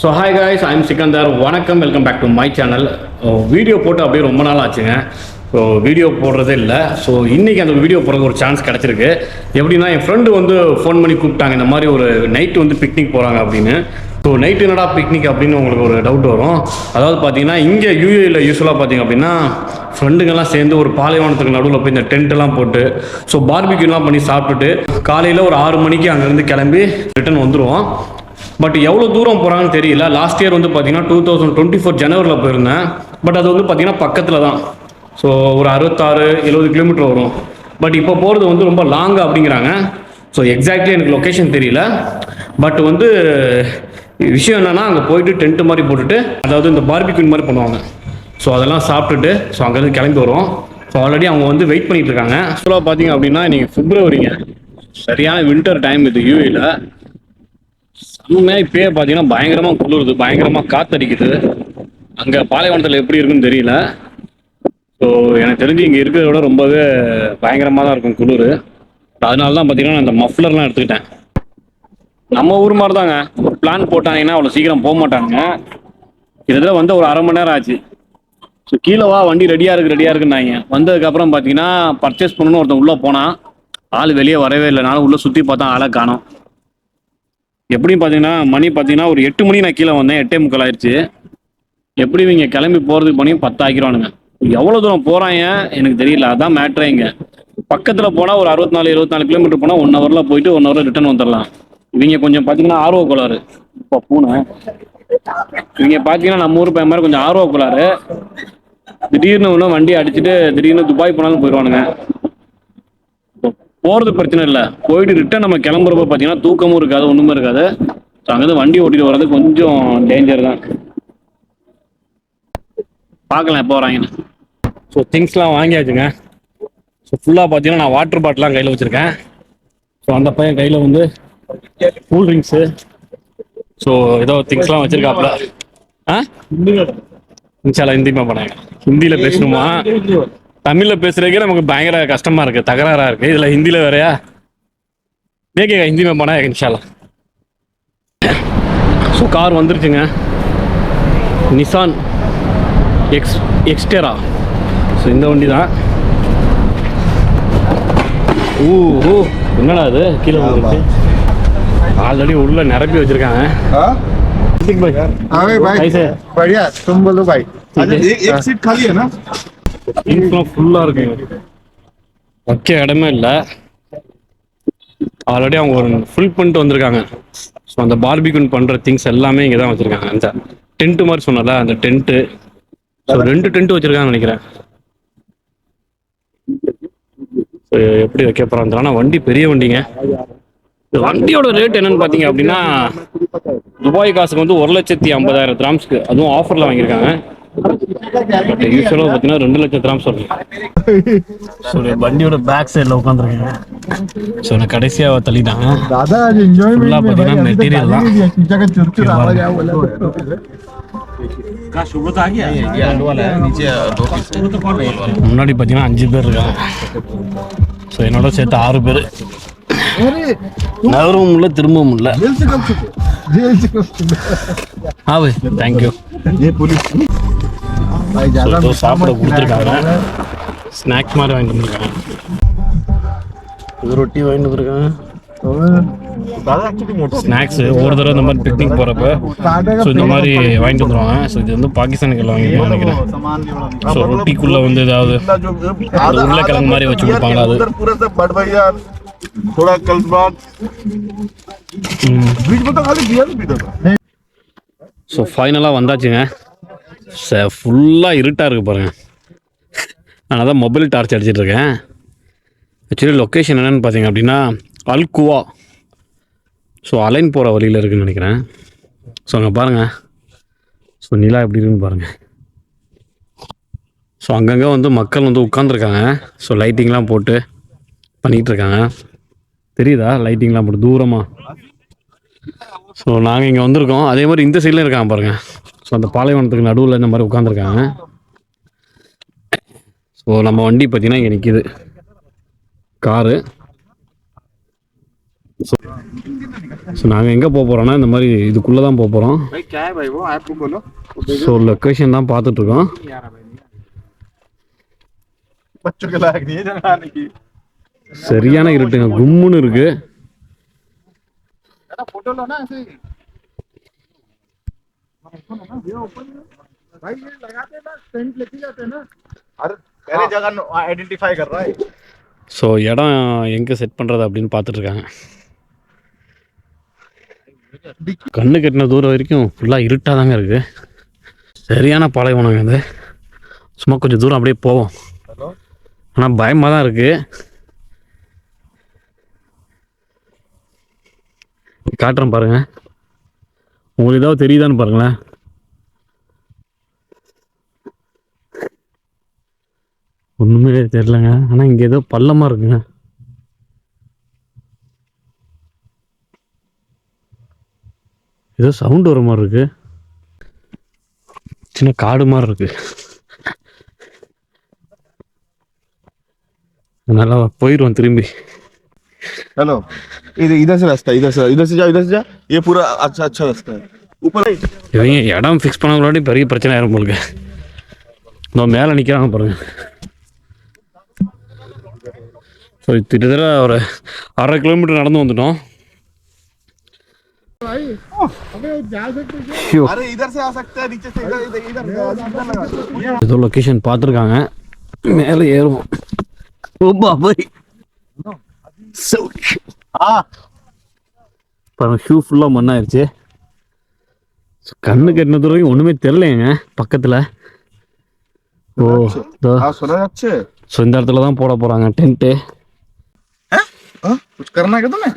So hi guys I'm Sikandar வணக்கம் welcome back to my channel video போட்டு அப்படியே ரொம்ப நாள் ஆச்சுங்க. ஸோ வீடியோ போடுறதே இல்லை. ஸோ இன்றைக்கி அந்த வீடியோ போடுறதுக்கு ஒரு சான்ஸ் கிடச்சிருக்கு. எப்படின்னா என் ஃப்ரெண்டு வந்து ஃபோன் பண்ணி கூப்பிட்டாங்க. இந்த மாதிரி ஒரு நைட்டு வந்து பிக்னிக் போகிறாங்க அப்படின்னு. ஸோ நைட்டு என்னடா பிக்னிக் அப்படின்னு உங்களுக்கு ஒரு டவுட் வரும். அதாவது பார்த்தீங்கன்னா இங்கே யூஏயில் யூஸ்வலாக பார்த்தீங்க அப்படின்னா ஃப்ரெண்டுங்கெல்லாம் சேர்ந்து ஒரு பாலைவனத்துக்கு நடுவில் போய் இந்த டென்ட்டெல்லாம் போட்டு ஸோ பார்பிக்யூலாம் பண்ணி சாப்பிட்டுட்டு காலையில் ஒரு ஆறு மணிக்கு அங்கேருந்து கிளம்பி ரிட்டர்ன் வந்துடுவோம் பட் எவ்வளோ தூரம் போகிறாங்கன்னு தெரியல. லாஸ்ட் இயர் வந்து பார்த்தீங்கன்னா டூ தௌசண்ட் டுவெண்ட்டி ஃபோர் ஜனவரியில் போயிருந்தேன். பட் அது வந்து பார்த்தீங்கன்னா பக்கத்தில் தான் ஸோ ஒரு அறுபத்தாறு எழுபது கிலோமீட்டர் வரும். பட் இப்போ போகிறது வந்து ரொம்ப லாங் அப்படிங்கிறாங்க. ஸோ எக்ஸாக்ட்லி எனக்கு லொக்கேஷன் தெரியல. பட் வந்து விஷயம் என்னென்னா அங்கே போயிட்டு டென்ட் மாதிரி போட்டுட்டு அதாவது இந்த பார்பிக்யூன் மாதிரி பண்ணுவாங்க. ஸோ அதெல்லாம் சாப்பிட்டுட்டு ஸோ அங்கேருந்து கிளம்பி வருவோம். ஸோ ஆல்ரெடி அவங்க வந்து வெயிட் பண்ணிட்டு இருக்காங்க. ஆக்சுவலாக பார்த்தீங்க அப்படின்னா இன்னைக்கு ஃபிப்ரவரிங்க சரியான வின்டர் டைம் இது யூஏல செம்மையாக இப்பயே பார்த்தீங்கன்னா பயங்கரமாக குளிருது பயங்கரமாக காத்தடிக்குது. அங்கே பாலைவனத்தில் எப்படி இருக்குன்னு தெரியல. ஸோ எனக்கு தெரிஞ்சு இங்கே இருக்கிறத விட ரொம்பவே பயங்கரமாக தான் இருக்கும் குளிர். அதனால தான் பார்த்தீங்கன்னா நான் இந்த மஃப்ளர்லாம் எடுத்துக்கிட்டேன். நம்ம ஊர் மாதிரி தாங்க ஒரு பிளான் போட்டாங்கன்னா அவ்வளோ சீக்கிரம் போக மாட்டாங்க கிட்டத்தட்ட வந்து ஒரு அரை மணி நேரம் ஆச்சு. ஸோ கீழே வா வண்டி ரெடியாக இருக்கு ரெடியாக இருக்குன்னாங்க வந்ததுக்கப்புறம் பார்த்தீங்கன்னா பர்ச்சேஸ் பண்ணணும்னு ஒருத்தன் உள்ளே போனால் ஆள் வெளியே வரவே இல்லை. நானும் உள்ளே சுற்றி பார்த்தா ஆளை காணோம். எப்படியும் பார்த்தீங்கன்னா மணி பார்த்தீங்கன்னா ஒரு எட்டு மணி நான் கீழே வந்தேன். எட்டே முக்கால் ஆயிடுச்சு. எப்படி இவங்க கிளம்பி போகிறதுக்கு பண்ணி பத்து எவ்வளோ தூரம் போகிறாங்க எனக்கு தெரியல. அதான் மேட்ரே இங்கே. பக்கத்தில் போனால் ஒரு அறுபத்தி நாலு இருபத்தி நாலு கிலோமீட்டர் போனால் ஒன் ஹவரில் போயிட்டு ஒன் ஹவரில் ரிட்டர்ன் வந்துடலாம். இவங்க கொஞ்சம் பார்த்தீங்கன்னா ஆர்வ கோளாறு. இப்போ பூனை. இவங்க பார்த்தீங்கன்னா நம்ம ஊர் பையன் மாதிரி கொஞ்சம் ஆர்வ கோளாறு. திடீர்னு ஒன்று வண்டி அடிச்சுட்டு திடீர்னு துபாய் போனாலும் போயிடுவானுங்க. போகிறது பிரச்சனை இல்லை. போயிட்டு ரிட்டன் நம்ம கிளம்புறப்ப பார்த்தீங்கன்னா தூக்கமும் இருக்காது ஒன்றுமே இருக்காது. ஸோ அங்கேருந்து வண்டி ஓட்டிட்டு வர்றது கொஞ்சம் டேஞ்சர் தான். பார்க்கலாம் எப்போ வராங்கன்னு. ஸோ திங்ஸ்லாம் வாங்கியாச்சுங்க. ஸோ ஃபுல்லாக பார்த்தீங்கன்னா நான் வாட்டர் பாட்டிலாம் கையில் வச்சுருக்கேன். ஸோ அந்த பையன் கையில் வந்து கூல் ட்ரிங்க்ஸு ஸோ ஏதோ திங்ஸ்லாம் வச்சுருக்காப்புல. ஆ? இந்தியாவில் ஹிந்திமா பண்ணாங்க ஹிந்தியில் பேசணுமா? தமிழ்ல பேசுறதுக்கே நமக்கு பயங்கர கஷ்டமா இருக்கு தகராறா இருக்கு இதுல ஹிந்தியில வேறயா தேக்கேங்க ஹிந்தி में बनाएगा இன்ஷால்லா ஸோ கார் வந்துருச்சுங்க நிசான் எக்ஸ் எக்ஸ்டெரா ஸோ இந்த வண்டி தான் ஊ ஊ என்னடா அது கீழே வந்துருச்சு ஆல்ரெடி உள்ள நிரப்பி வச்சிருக்காங்க हाँ ऋतिक भाई हाँ भाई कैसे बढ़िया तुम बोलो भाई अच्छा, एक एक सीट खाली है ना இன்ஃப்ளோ ஃபுல்லாக இருக்குங்க வைக்க இடமே இல்லை. ஆல்ரெடி அவங்க ஒரு ஃபுல் பண்ணிட்டு வந்திருக்காங்க. ஸோ அந்த பார்பிக்யூன் பண்ணுற திங்ஸ் எல்லாமே இங்கே தான் வச்சுருக்காங்க. அந்த டென்ட்டு மாதிரி சொன்னல அந்த டென்ட்டு ஸோ ரெண்டு டென்ட் வச்சுருக்காங்கன்னு நினைக்கிறேன். ஸோ எப்படி வைக்க போகிறாங்க ஆனால் வண்டி பெரிய வண்டிங்க. வண்டியோட ரேட் என்னன்னு பார்த்தீங்க அப்படின்னா துபாய் காசுக்கு வந்து ஒரு லட்சத்தி ஐம்பதாயிரம் கிராம்ஸ்க்கு அதுவும் ஆஃபரில் வாங்கியிருக்காங்க. யூஸ்வலாக பார்த்தீங்கன்னா ரெண்டு லட்சம் கிராம் சொல்றேன். வண்டியோட பேக் சைடில் உட்காந்துருக்கேன் ஸோ நான் கடைசியாக தள்ளிட்டாங்க பார்த்தீங்கன்னா மெட்டீரியல் தான். முன்னாடி பார்த்தீங்கன்னா அஞ்சு பேர் இருக்காங்க. ஸோ என்னோட சேர்த்து ஆறு பேர். நகரவும் இல்லை திரும்பவும் இல்லை. ஆவு தேங்க்யூ ஏதோ சாப்பிட கொடுத்துருக்காங்க ஸ்நாக்ஸ் மாதிரி வாங்கிட்டு வந்திருக்காங்க இது ரொட்டி வாங்கிட்டு வந்திருக்காங்க दादा एक्चुअली मोटर ஸ்நாக்ஸ் ஒரு தடவை இந்த மாதிரி பிக்னிக் போகிறப்ப ஸோ இந்த மாதிரி வாங்கிட்டு வந்துருவாங்க ஸோ இது வந்து பாகிஸ்தானுக்கு வாங்கிட்டு நினைக்கிறேன் सामान भी बड़ा ஸோ ரொட்டிக்குள்ளே வந்து ஏதாவது जो அது உருளைக்கிழங்கு மாதிரி வச்சு கொடுப்பாங்களா அது उधर पूरा सब बड़ भैया थोड़ा कल बाद बीच में तो खाली बियर भी था ஸோ ஃபைனலாக வந்தாச்சுங்க ச ஃபுல்லாக இருட்டாக இருக்கு பாருங்க. நான் தான் மொபைல் டார்ச் அடிச்சிட்டு இருக்கேன் ஆக்சுவலி லொக்கேஷன் என்னன்னு பார்த்தீங்க அப்படின்னா அல்குவா ஸோ அலைன் போகிற வழியில் இருக்குன்னு நினைக்கிறேன். ஸோ அங்கே பாருங்கள் ஸோ நிலா எப்படி இருக்குன்னு பாருங்கள் ஸோ அங்கங்கே வந்து மக்கள் வந்து உட்காந்துருக்காங்க ஸோ லைட்டிங்லாம் போட்டு பண்ணிகிட்டு இருக்காங்க தெரியுதா? லைட்டிங்லாம் போட்டு தூரமாக ஸோ நாங்கள் இங்கே வந்திருக்கோம். அதே மாதிரி இந்த சைட்லேயும் இருக்காங்க பாருங்கள் ஸோ அந்த பாலைவனத்துக்கு நடுவில் இந்த மாதிரி உட்காந்துருக்காங்க ஸோ நம்ம வண்டி பார்த்தீங்கன்னா இங்கே நிற்கிது காரு. ஸோ ஸோ நாங்கள் எங்கே போக போகிறோன்னா இந்த மாதிரி இதுக்குள்ளே தான் போக போகிறோம் ஸோ லொக்கேஷன் தான் பார்த்துட்ருக்கோம். சரியான இருட்டுங்க. கும்முன்னு இருக்குது भाई ये लगाते हैं ना टेंट लेके जाते हैं ना अरे पहले जगह आइडेंटिफाई कर रहा है ஸோ இடம் எங்கே செட் பண்ணுறது அப்படின்னு பார்த்துட்ருக்காங்க கண்ணு கட்டின தூரம் வரைக்கும் ஃபுல்லாக இருட்டாக தாங்க இருக்குது சரியான பாலைவனங்க இது சும்மா கொஞ்சம் தூரம் அப்படியே போவோம் हेलो ஆனால் பயமாக தான் இருக்குது காட்டுறேன் பாருங்க உங்களுக்கு ஏதாவது தெரியுதான்னு பாருங்களேன். ஒன்றுமே தெரிலங்க ஆனால் இங்கே ஏதோ பள்ளமாக இருக்குங்க. ஏதோ சவுண்டு வர மாதிரி இருக்கு. சின்ன காடு மாதிரி இருக்கு. அதனால போயிடுவோம் திரும்பி. हेलो इधर इधर से रास्ता इधर से इधर से जाओ इधर से जा ये पूरा अच्छा अच्छा रास्ता है ऊपर இவங்க இடம் ஃபிக்ஸ் பண்ண முன்னாடி பெரிய பிரச்சனை ஆயிரும் போலுங்க இந்த மேலே நிற்கிறாங்க பாருங்க ஸோ கிட்டத்தட்ட ஒரு அரை கிலோமீட்டர் நடந்து வந்துட்டோம் ஐயோ, अरे इधर से आ सकता है नीचे से इधर इधर इधर इधर लगा ஏதோ லொக்கேஷன் பார்த்துருக்காங்க மேலே ஏறுவோம் ஓ பாபாய் हाँ பாருங்க ஷூ ஃபுல்லாக மண்ணாயிருச்சு So, கண்ணு கட்டின தூரம் ஒன்றுமே தெரிலைங்க பக்கத்தில் ஓ இதோ हाँ सुना अच्छे ஸோ இந்த இடத்துல தான் போட போகிறாங்க டென்ட்டு हाँ कुछ करना है क्या तुम्हें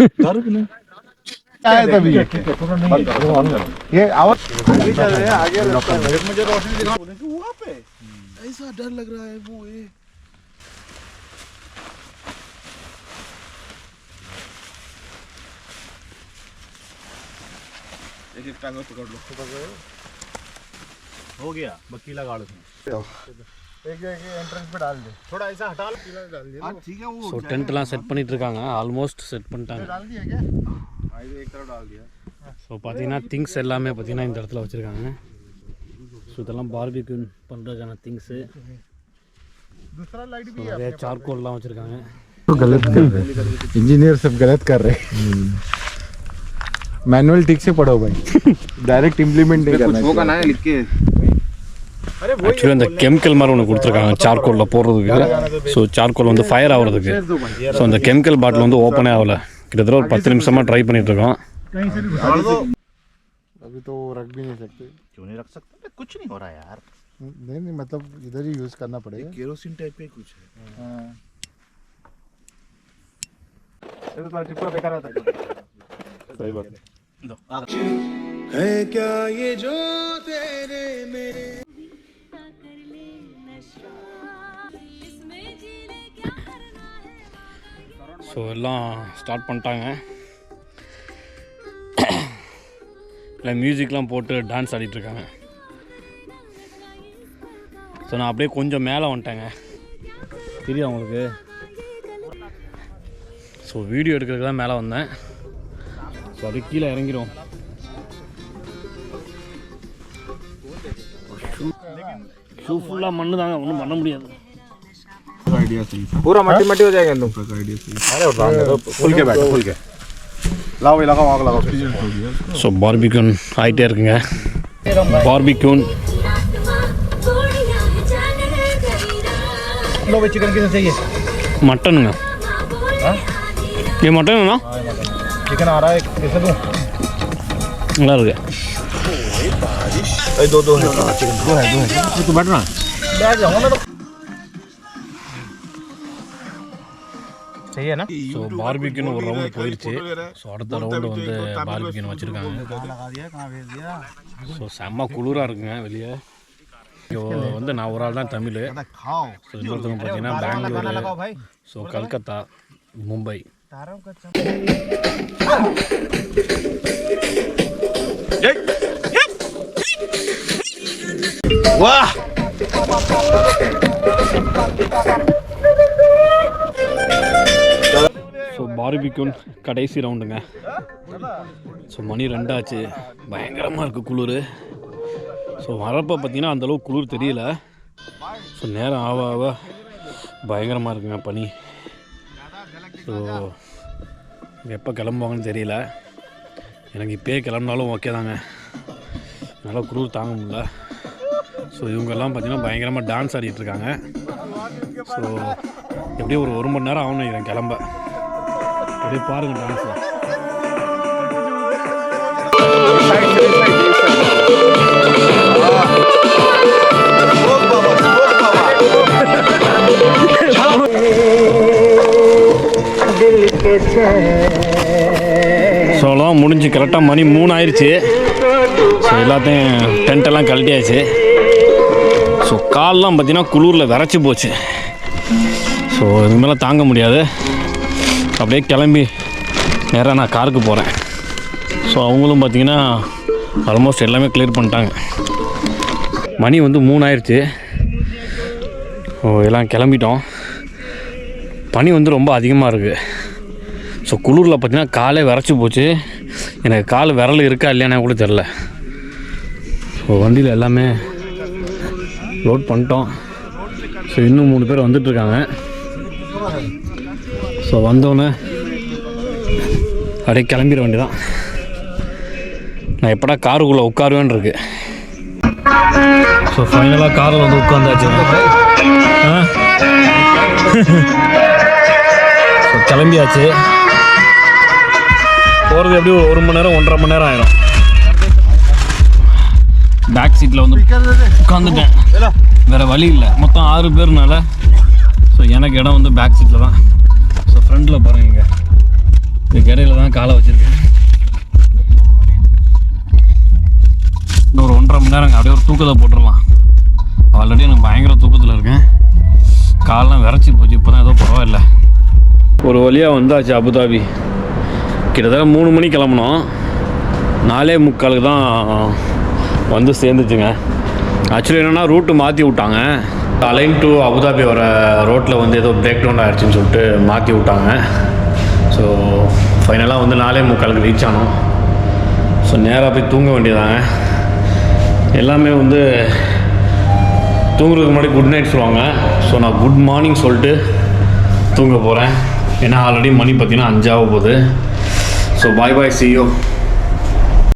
ये एक एक टांग पकड़ लो पकड़ गए हो गया मक्की लगा लो एक एक एंट्रेंस पे डाल दे थोड़ा ऐसा हटा लो पीला डाल दिया हाँ ठीक है वो ஸோ டென்ட்லாம் செட் பண்ணிட்டு இருக்காங்க ஆல்மோஸ்ட் செட் பண்ணிட்டாங்க डाल दिया क्या हाँ इधर एक तरफ डाल दिया ஸோ பார்த்தீங்கன்னா திங்ஸ் எல்லாமே பார்த்தீங்கன்னா இந்த இடத்துல வச்சுருக்காங்க ஸோ இதெல்லாம் பார்பிக்யூ பண்ணுறதுக்கான திங்ஸு दूसरा लाइट भी நிறைய சார்கோல்லாம் வச்சுருக்காங்க गलत कर रहे इंजीनियर सब गलत कर रहे मैनुअल ठीक से पढ़ो भाई डायरेक्ट इम्प्लीमेंट नहीं करना होगा ना लिख के ஆக்சுவலி அந்த கெமிக்கல் மாதிரி ஒன்று கொடுத்துருக்காங்க சார்கோலில் போடுறதுக்கு ஸோ சார்கோல் வந்து ஃபயர் ஆகுறதுக்கு ஸோ அந்த கெமிக்கல் பாட்டில் வந்து ஓப்பனே ஆகல கிட்டத்தட்ட ஒரு பத்து நிமிஷமாக ட்ரை பண்ணிகிட்ருக்கோம் अभी तो रख भी नहीं सकते क्यों नहीं रख सकते कुछ नहीं हो रहा यार नहीं नहीं मतलब इधर ही यूज करना पड़ेगा केरोसिन टाइप का ही कुछ है सही बात ஸோ எல்லாம் ஸ்டார்ட் பண்ணிட்டாங்க. இல்லை மியூசிக்லாம் போட்டு டான்ஸ் ஆடிட்டுருக்காங்க ஸோ நான் அப்படியே கொஞ்சம் மேலே வந்துட்டேங்க. தெரியும் உங்களுக்கு? ஸோ வீடியோ எடுக்கிறதுக்கு தான் மேலே வந்தேன். ஸோ அப்படியே கீழே இறங்கிடும் ஷூ ஃபுல்லாக மண்ணு தாங்க ஒன்றும் பண்ண முடியாது आइडिया सही था पूरा मट्टी मट्टी हो जाएगा एकदम का आइडिया सही अरे खुल के बैठो खुल के लाओ भाई लगाओ आग लगाओ हो गया ஸோ பார்பிக்யூன் ஆகிட்டே இருக்குங்க பார்பிக்யூன் लो भाई चिकन किसे चाहिए மட்டனுங்க இது மட்டனுண்ணா चिकन आ रहा है कैसे दूं நல்லா இருக்கு दो दो है चिकन दो है दो है तू बैठ रहा बैठ जाऊंगा मैं तो सही है ना ஸோ பார்பிக்யூன் ஒரு ரவுண்டு போயிடுச்சு ஸோ அடுத்த ரவுண்டு வந்து பார்பிக்யூன் வச்சுருக்காங்க लगा दिया कहाँ भेज दिया ஸோ செம்ம குளிராக இருக்குங்க வெளியே இப்போ வந்து நான் ஒரு ஆள் தான் தமிழ் खाओ ஸோ இன்னொருத்தவங்க பார்த்தீங்கன்னா பெங்களூரு लगाओ भाई ஸோ கல்கத்தா மும்பை தரம் கச்சம். ஸோ பார்பிக்யூன் கடைசி ரவுண்டுங்க ஸோ மணி ரெண்டாச்சு. பயங்கரமாக இருக்குது குளிர். ஸோ வரப்போ பார்த்தீங்கன்னா அந்தளவுக்கு குளிர் தெரியல. ஸோ நேரம் ஆவ ஆவ பயங்கரமாக இருக்குங்க பனி. ஸோ எப்போ கிளம்புவாங்கன்னு தெரியல. எனக்கு இப்போயே கிளம்புனாலும் ஓகே தாங்க. என்னால் குளிர் தாங்க முடியல. ஸோ இவங்கெல்லாம் பார்த்தீங்கன்னா பயங்கரமாக டான்ஸ் ஆடிட்டு இருக்காங்க. ஸோ எப்படியும் ஒரு ஒரு மணி நேரம் ஆகணும் நினைக்கிறேன் கிளம்ப. அப்படியே பாருங்கள் டான்ஸை ஸோ அவ்வளோதான் முடிஞ்சு கரெக்டாக மணி மூணு ஆயிடுச்சு ஸோ எல்லாத்தையும் டென்ட்டெல்லாம் கழட்டியாச்சு. ஸோ கால்லாம் பார்த்தீங்கன்னா குளிரில் விரைச்சி போச்சு. ஸோ இது மேலே தாங்க முடியாது. அப்படியே கிளம்பி நேராக நான் காருக்கு போகிறேன் ஸோ அவங்களும் பார்த்தீங்கன்னா ஆல்மோஸ்ட் எல்லாமே கிளியர் பண்ணிட்டாங்க. மணி வந்து மூணு ஆயிடுச்சு எல்லாம் கிளம்பிட்டோம். பனி வந்து ரொம்ப அதிகமாக இருக்குது ஸோ குளிரில் பார்த்தீங்கன்னா காலே விரைச்சி போச்சு. எனக்கு கால் விரல் இருக்கா இல்லையானே கூட தெரில ஸோ வண்டியில் எல்லாமே லோட் பண்ணிட்டோம். ஸோ இன்னும் மூணு பேர் வந்துட்டுருக்காங்க ஸோ வந்தோடனே அப்படியே கிளம்பிட வேண்டியதான் நான் எப்படா காருக்குள்ளே உட்காருவேன்னு இருக்கு. ஸோ ஃபைனலாக காரில் வந்து உட்காந்தாச்சு ஆ? கிளம்பியாச்சு. போகிறது எப்படியும் ஒரு மணி நேரம் ஒன்றரை மணி நேரம் ஆயிரும். பேக் சீட்டில் வந்து உட்காந்துட்டேன் வேறு வழி இல்லை. மொத்தம் ஆறு பேர்னால ஸோ எனக்கு இடம் வந்து பேக் சீட்டில் தான். ஸோ ஃப்ரண்டில் பாருங்க இங்க. இதுக்கு இடையில தான் காலை வச்சுருக்கேன். இன்னும் ஒரு ஒன்றரை மணி நேரங்க. அப்படியே ஒரு தூக்கத்தை போட்டுடலாம். ஆல்ரெடி எனக்கு பயங்கர தூக்கத்தில் இருக்கேன். காலெலாம் விரைச்சி போச்சு. இப்போ தான் ஏதோ பரவாயில்ல. ஒரு வழியாக வந்தாச்சு அபுதாபி. கிட்டத்தட்ட மூணு மணி கிளம்புனோம். நாலே முக்காலுக்கு தான் வந்து சேர்ந்துச்சுங்க. ஆக்சுவலி என்னென்னா ரூட்டு மாற்றி விட்டாங்க. அலைன் டு அபுதாபி வர ரோட்டில் வந்து ஏதோ பிரேக் டவுன் ஆகிடுச்சின்னு சொல்லிட்டு மாற்றி விட்டாங்க. ஸோ ஃபைனலாக வந்து நாலே முக்காலுக்கு ரீச் ஆனோம். ஸோ நேராக போய் தூங்க வேண்டியதாங்க. எல்லாமே வந்து தூங்குறதுக்கு முன்னாடி குட் நைட் சொல்லுவாங்க. ஸோ நான் குட் மார்னிங் சொல்லிட்டு தூங்க போகிறேன் ஏன்னா ஆல்ரெடி மணி பார்த்தீங்கன்னா அஞ்சாக போகுது. ஸோ பாய் பாய் சியோ